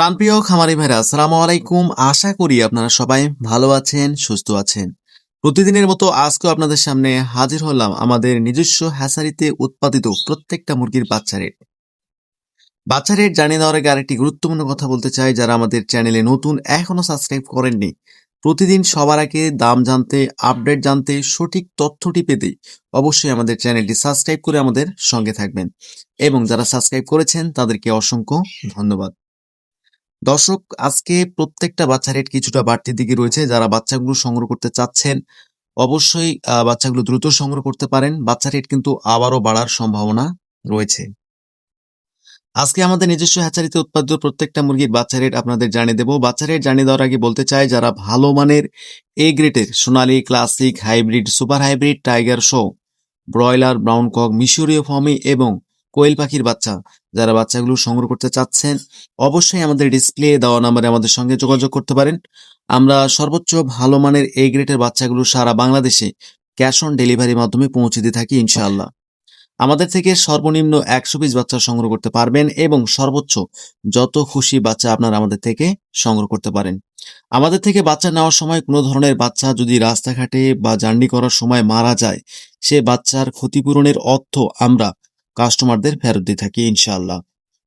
প্রাণপ্রিয় খামারি ভাইরা, আসসালামু আলাইকুম। আশা করি আপনারা সবাই ভালো আছেন, সুস্থ আছেন। প্রতিদিনের মতো আজকেও আপনাদের সামনে হাজির হলাম আমাদের নিজস্ব হ্যাসারিতে উৎপাদিত প্রত্যেকটা মুরগির বাচ্চা রেট। বাচ্চা রেট জানিয়ে দেওয়ার আগে আরেকটি গুরুত্বপূর্ণ কথা বলতে চাই, যারা আমাদের চ্যানেলে নতুন, এখনও সাবস্ক্রাইব করেননি। প্রতিদিন সবার আগে দাম জানতে, আপডেট জানতে, সঠিক তথ্যটি পেতে অবশ্যই আমাদের চ্যানেলটি সাবস্ক্রাইব করে আমাদের সঙ্গে থাকবেন। এবং যারা সাবস্ক্রাইব করেছেন, তাদেরকে অসংখ্য ধন্যবাদ। দর্শক, আজকে প্রত্যেকটা বাচ্চা রেট কিছুটা বাড়তির দিকে রয়েছে। যারা বাচ্চাগুলো সংগ্রহ করতে চাচ্ছেন, অবশ্যই বাচ্চাগুলো দ্রুত সংগ্রহ করতে পারেন। বাচ্চা রেট কিন্তু আবারও বাড়ার সম্ভাবনা রয়েছে। আজকে আমাদের নিজস্ব হ্যাচারিতে উৎপাদিত প্রত্যেকটা মুরগির বাচ্চা রেট আপনাদের জানিয়ে দেবো। বাচ্চা রেট জানিয়ে দেওয়ার আগে বলতে চাই, যারা ভালো মানের এ গ্রেডের সোনালি classic hybrid super hybrid tiger show broiler brown cock মিশরীয় ফর্মি এবং কোয়েল পাখির বাচ্চা। যারা বাচ্চাগুলো সংগ্রহ করতে চাচ্ছেন, অবশ্যই আমাদের ডিসপ্লে দেওয়া নাম্বারে আমাদের সঙ্গে যোগাযোগ করতে পারেন। আমরা সর্বোচ্চ ভালো মানের এ গ্রেডের বাচ্চাগুলো সারা বাংলাদেশে ক্যাশ অন ডেলিভারির মাধ্যমে পৌঁছে দিয়ে থাকি, ইনশাআল্লাহ। আমাদের থেকে সর্বনিম্ন একশো পিস বাচ্চা সংগ্রহ করতে পারবেন এবং সর্বোচ্চ যত খুশি বাচ্চা আপনারা আমাদের থেকে সংগ্রহ করতে পারেন। আমাদের থেকে বাচ্চা নেওয়ার সময় কোনো ধরনের বাচ্চা যদি রাস্তাঘাটে বা জার্নি করার সময় মারা যায়, সে বাচ্চার ক্ষতিপূরণের অর্থ আমরা কাস্টমারদের ফেরত দিয়ে থাকি, ইনশাআল্লাহ।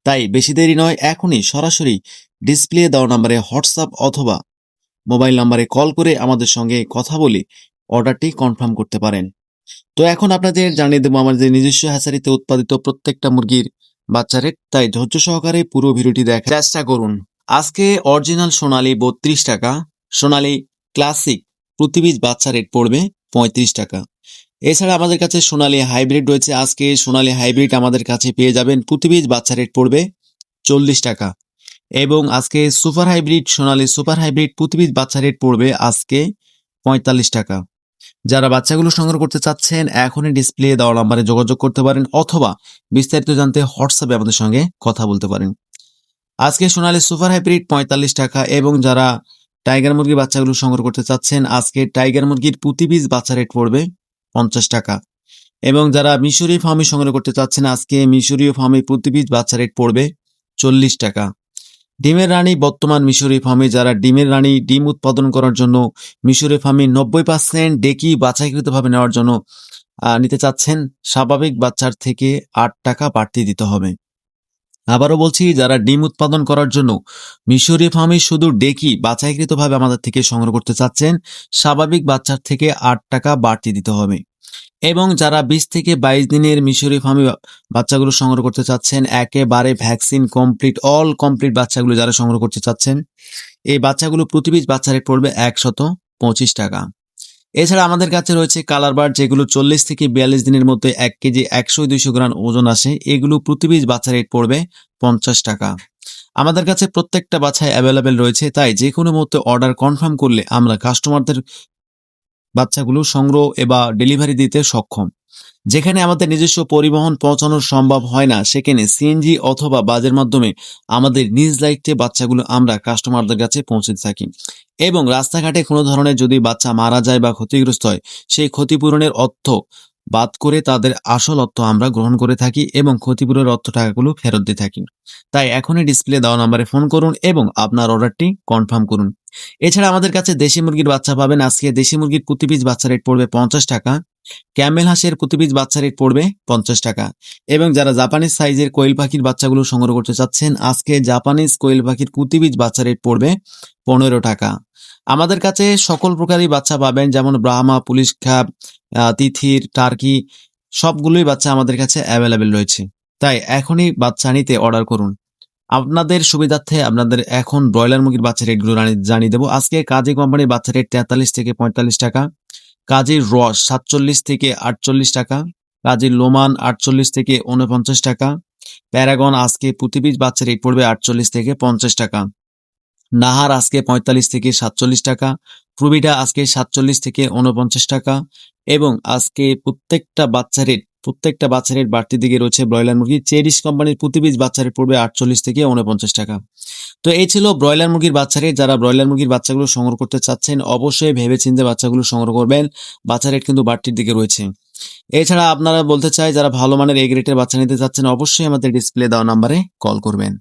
তাই বেশি দেরি নয়, এখনই সরাসরি ডিসপ্লে দেওয়া নাম্বারে হোয়াটসঅ্যাপ অথবা মোবাইল নাম্বারে কল করে আমাদের সঙ্গে কথা বলে অর্ডারটি কনফার্ম করতে পারেন। তো এখন আপনাদের জানিয়ে দেবো আমাদের নিজস্ব হ্যাচারিতে উৎপাদিত প্রত্যেকটা মুরগির বাচ্চা রেট তাই ধৈর্য সহকারে পুরো ভিডিওটি দেখার চেষ্টা করুন। আজকে অরিজিনাল সোনালী বত্রিশ টাকা, সোনালি ক্লাসিক প্রতি পিস বাচ্চা রেট পড়বে পঁয়ত্রিশ টাকা। এছাড়া আমাদের কাছে সোনালী হাইব্রিড রয়েছে। আজকে সোনালী হাইব্রিড আমাদের কাছে পেয়ে যাবেন। প্রতি বাচ্চা রেট পড়বে চল্লিশ টাকা। এবং আজকে super hybrid, Sonali super hybrid প্রতি পিস বাচ্চা রেট পড়বে আজকে পঁয়তাল্লিশ টাকা। যারা বাচ্চাগুলো সংগ্রহ করতে চাচ্ছেন, এখনই ডিসপ্লে দেওয়া নাম্বারে যোগাযোগ করতে পারেন অথবা বিস্তারিত জানতে হোয়াটসঅ্যাপে আমাদের সঙ্গে কথা বলতে পারেন। আজকে সোনালী সুপার হাইব্রিড পঁয়তাল্লিশ টাকা এবং যারা টাইগার মুরগির বাচ্চাগুলো সংগ্রহ করতে চাচ্ছেন, আজকে টাইগার মুরগির প্রতি বাচ্চা রেট পড়বে পঞ্চাশ টাকা। এবং যারা মিশরীয় ফার্মে সংগ্রহ করতে চাচ্ছেন, আজকে মিশরীয় ফার্মে প্রতি পিস বাচ্চা রেট পড়বে চল্লিশ টাকা। ডিমের রানী বর্তমান মিশরীয় ফার্মে, যারা ডিমের রানী ডিম উৎপাদন করার জন্য মিশরীয় ফার্মে নব্বই পার্সেন্ট ডেকি বাছাইকৃতভাবে নেওয়ার জন্য নিতে চাচ্ছেন, স্বাভাবিক বাচ্চার থেকে আট টাকা বাড়তি দিতে হবে। আবারও বলছি, যারা ডিম উৎপাদন করার জন্য মিশরীয় ফার্মে শুধু ডেকি বাছাইকৃতভাবে আমাদের থেকে সংগ্রহ করতে চাচ্ছেন, স্বাভাবিক বাচ্চার থেকে আট টাকা বাড়তি দিতে হবে। এবং যারা বিশ থেকে বাইশ দিনের মিশরীয় ফার্মে বাচ্চাগুলো সংগ্রহ করতে চাচ্ছেন, একেবারে ভ্যাকসিন কমপ্লিট, অল কমপ্লিট বাচ্চাগুলো যারা সংগ্রহ করতে চাচ্ছেন, এই বাচ্চাগুলো প্রতি পিস বাচ্চা রেট পড়বে একশত পঁচিশ টাকা। এছাড়া আমাদের কাছে রয়েছে কালার বার যেগুলো চল্লিশ থেকে বিয়াল্লিশ দিনের মধ্যে এক কেজি একশো দুইশো গ্রাম ওজন আসে। এগুলো প্রতি পিস বাচ্চা রেট পড়বে পঞ্চাশ টাকা। আমাদের কাছে প্রত্যেকটা বাছাই অ্যাভেলেবেল রয়েছে। তাই যে কোনো মুহূর্তে অর্ডার কনফার্ম করলে আমরা কাস্টমারদের বাচ্চাগুলো সংগ্রহ বা ডেলিভারি দিতে সক্ষম। যেখানে আমাদের নিজস্ব পরিবহন পৌঁছানো সম্ভব হয় না, সেখানে সিএনজি অথবা বাজের মাধ্যমে আমাদের নিজ দায়িত্বে বাচ্চাগুলো আমরা কাস্টমারদের কাছে পৌঁছে থাকি। এবং রাস্তাঘাটে কোনো ধরনের যদি বাচ্চা মারা যায় বা ক্ষতিগ্রস্ত হয়, সেই ক্ষতিপূরণের অর্থ বাদ করে তাদের আসল অর্থ আমরা গ্রহণ করে থাকি এবং ক্ষতিপূরণের অর্থ টাকাগুলো ফেরত দিয়ে থাকি। তাই এখনই ডিসপ্লে দেওয়া নম্বরে ফোন করুন এবং আপনার অর্ডারটি কনফার্ম করুন। এছাড়া আমাদের কাছে দেশি মুরগির বাচ্চা পাবেন। আজকে দেশি মুরগির প্রতি বাচ্চা রেট পড়বে পঞ্চাশ টাকা। ক্যামেল হাঁসের প্রতি পিস বাচ্চা রেট পড়বে পঞ্চাশ টাকা। এবং যারা জাপানিজ সাইজের কোয়েল পাখির বাচ্চাগুলো সংগ্রহ করতে চাচ্ছেন, আজকে জাপানিজ কোয়েল পাখির পিস বাচ্চা রেট পড়বে পনেরো টাকা। আমাদের কাছে সকল প্রকারই বাচ্চা পাবেন, যেমন ব্রাহ্মা, পুলিশ খাপ তিথির, টার্কি, সবগুলোই বাচ্চা আমাদের কাছে অ্যাভেলেবেল রয়েছে। তাই এখনই বাচ্চা নিতে অর্ডার করুন। আপনাদের সুবিধার্থে আপনাদের এখন ব্রয়লার মুরগির বাচ্চা রেটগুলো জানিয়ে দেবো। আজকে কাজী কোম্পানির বাচ্চা রেট তেতাল্লিশ থেকে পঁয়তাল্লিশ টাকা। কাজীর রস সাতচল্লিশ থেকে আটচল্লিশ টাকা, কাজের লোমান আটচল্লিশ থেকে উনপঞ্চাশ টাকা, প্যারাগন আজকে প্রতি পিস বাচ্চা রেট পড়বে আটচল্লিশ থেকে পঞ্চাশ টাকা, নাহার আজকে পঁয়তাল্লিশ থেকে সাতচল্লিশ টাকা, প্রবিটা আজকে সাতচল্লিশ থেকে উনপঞ্চাশ টাকা এবং আজকে প্রত্যেকটা বাচ্চা রেট প্রত্যেকটা বাচ্চারের বাড়তি দিকে রয়েছে ব্রয়লার মুরগি। চেরিশ কোম্পানির প্রতি পিস বাচ্চারের পড়বে আটচল্লিশ থেকে উনপঞ্চাশ টাকা। তো এই ছিল ব্রয়লার মুরগির বাচ্চারে যারা ব্রয়লার মুরগির বাচ্চাগুলো সংগ্রহ করতে চাচ্ছেন, অবশ্যই ভেবে চিন্তে বাচ্চাগুলো সংগ্রহ করবেন। বাচ্চা রেট কিন্তু বাড়তির দিকে রয়েছে। এছাড়া আপনারা বলতে চাই, যারা ভালো মানের এগ রেটের বাচ্চা নিতে চাচ্ছেন, অবশ্যই আমাদের ডিসপ্লে দেওয়া নাম্বারে কল করবেন।